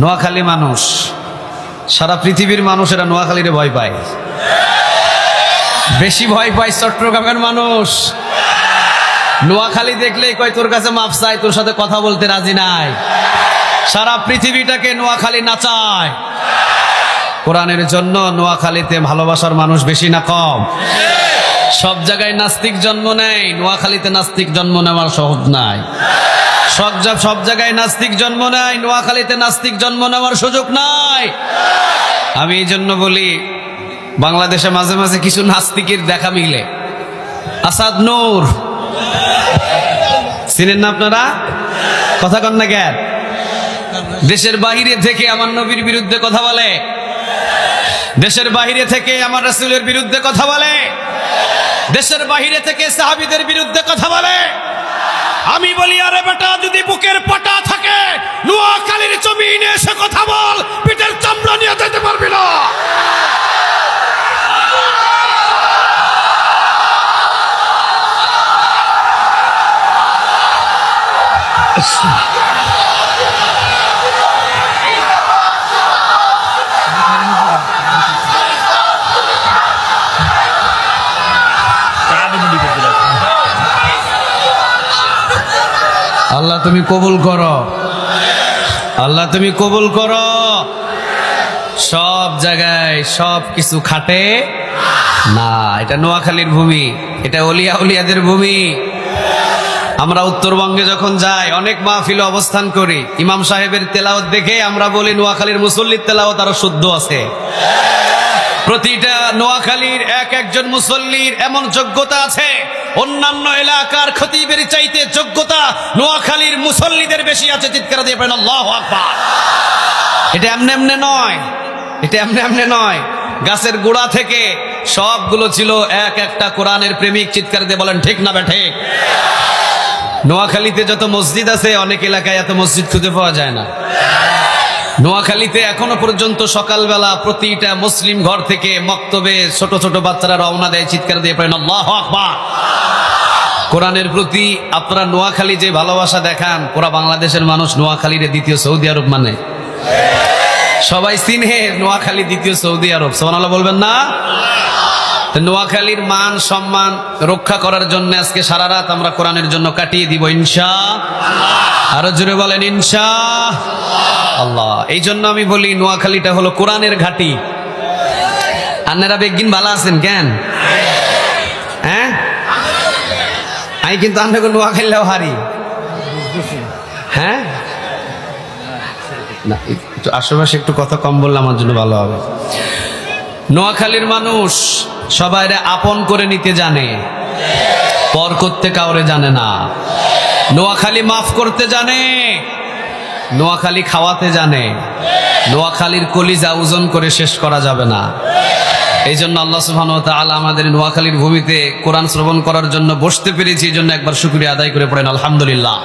নোয়াখালী মানুষ, সারা পৃথিবীর মানুষ এরা নোয়াখালীরে ভয় পায়। বেশি ভয় পায় চট্টগ্রামের মানুষ। নোয়াখালী দেখলেই কয়, তোর কাছে মাপ চাই, তোর সাথে কথা বলতে রাজি নাই। সারা পৃথিবীটাকে নোয়াখালী নাচায় কোরআনের জন্য নোয়াখালীতে ভালোবাসার মানুষ বেশি না কম। সব জায়গায় নাস্তিক জন্ম নেয়, নোয়াখালীতে নাস্তিক জন্ম নেওয়ার সহজ নাই। সব সব জায়গায় নাস্তিক জন্ম নেয় নোয়াখালীতে নাস্তিক জন্ম নেওয়ার সুযোগ নাই। আমি এই জন্য বলি, বাংলাদেশে মাঝে মাঝে কিছু নাস্তিকের দেখা মিলে। আসাদ নূর। চিনেন না আপনারা? কথা কন না কেন? দেশের বাহিরে থেকে আমার নবীর বিরুদ্ধে কথা বলে। দেশের বাহিরে থেকে আমার রাসূলের বিরুদ্ধে কথা বলে। দেশের বাহিরে থেকে সাহাবীদের বিরুদ্ধে কথা বলে। আমি বলি, আরে বেটা, যদি বুকের পাটা থাকে, নোয়াখালীর জমিনে এসে কথা বল পিঠের চামড়া নিয়ে যেতে পারবি না। আল্লাহ তুমি কবুল করো। আল্লাহ তুমি কবুল করো। সব জায়গায় সব কিছু খাটে। না, এটা নোয়াখালীর ভূমি, এটা অলিয়া উলিয়াদের ভূমি। আমরা উত্তরবঙ্গে যখন যাই, অনেক মাহফিল অবস্থান করি। ইমাম সাহেবের তেলাওত দেখে আমরা বলি, নোয়াখালীর মুসল্লির তেলাওত আরও শুদ্ধ আছে। প্রতিটা নোয়াখালীর এক একজন মুসল্লির এমন যোগ্যতা আছে। অন্যান্য এলাকার ক্ষতি খতিবের চাইতে যোগ্যতা নোয়াখালীর মুসল্লিদের বেশি আছে। চিৎকার দিয়ে আল্লাহ আকবার। এটা এমনি এমনি নয়। এটা এমনি এমনি নয়। গাছের গোড়া থেকে সবগুলো ছিল এক একটা কোরআনের প্রেমিক। চিৎকার দিয়ে বলেন, ঠিক না বে ঠিক নোয়াখালীতে যত মসজিদ আছে, অনেক এলাকায় এত মসজিদ খুঁজে পাওয়া যায় না। নোয়াখালীতে এখনও পর্যন্ত সকালবেলা প্রতিটা মুসলিম ঘর থেকে মক্তবে ছোট ছোট বাচ্চারা রওনা দেয়, চিৎকার দিয়ে পড়েন, আল্লাহ আকবার। কোরআনের প্রতি আপনারা নোয়াখালী যে ভালোবাসা দেখান, পুরা বাংলাদেশের মানুষ নোয়াখালীর দ্বিতীয় সৌদি আরব মানে। সবাই চিনে নোয়াখালী দ্বিতীয় সৌদি আরব। সোমানাল্লাহ বলবেন না? নোয়াখালীর মান, সম্মান রক্ষা করার জন্য আজকে সারা রাত আমরা কোরআনের জন্য কাটিয়ে দিব, ইনশা। আরও জোরে বলেন, ইনশা। আল্লাহ এই জন্য আমি বলি, নোয়াখালীটা হলো কোরআনের ঘাটি। আন্নারা বেগিন ভালো আছেন কেন? হ্যাঁ? আমি কিন্তু আপনাকে নোয়াখালীও হারি। হ্যাঁ? না আশেপাশে একটু কথা কম বললে আমার জন্য ভালো হবে। নোয়াখালীর মানুষ সবাই আপন করে নিতে জানে। পর করতে কাউরে জানে না। নোয়াখালী মাফ করতে জানে। নোয়াখালী খাওয়াতে জানে। নোয়াখালীর কলিজা ওজন করে শেষ করা যাবে না। এই জন্য আল্লাহ সুহান তাআলা আমাদের নোয়াখালীর ভূমিতে কোরআন শ্রবণ করার জন্য বসতে পেরেছি এই জন্য একবার শুক্রিয়া আদায় করে পড়েন। আলহামদুলিল্লাহ।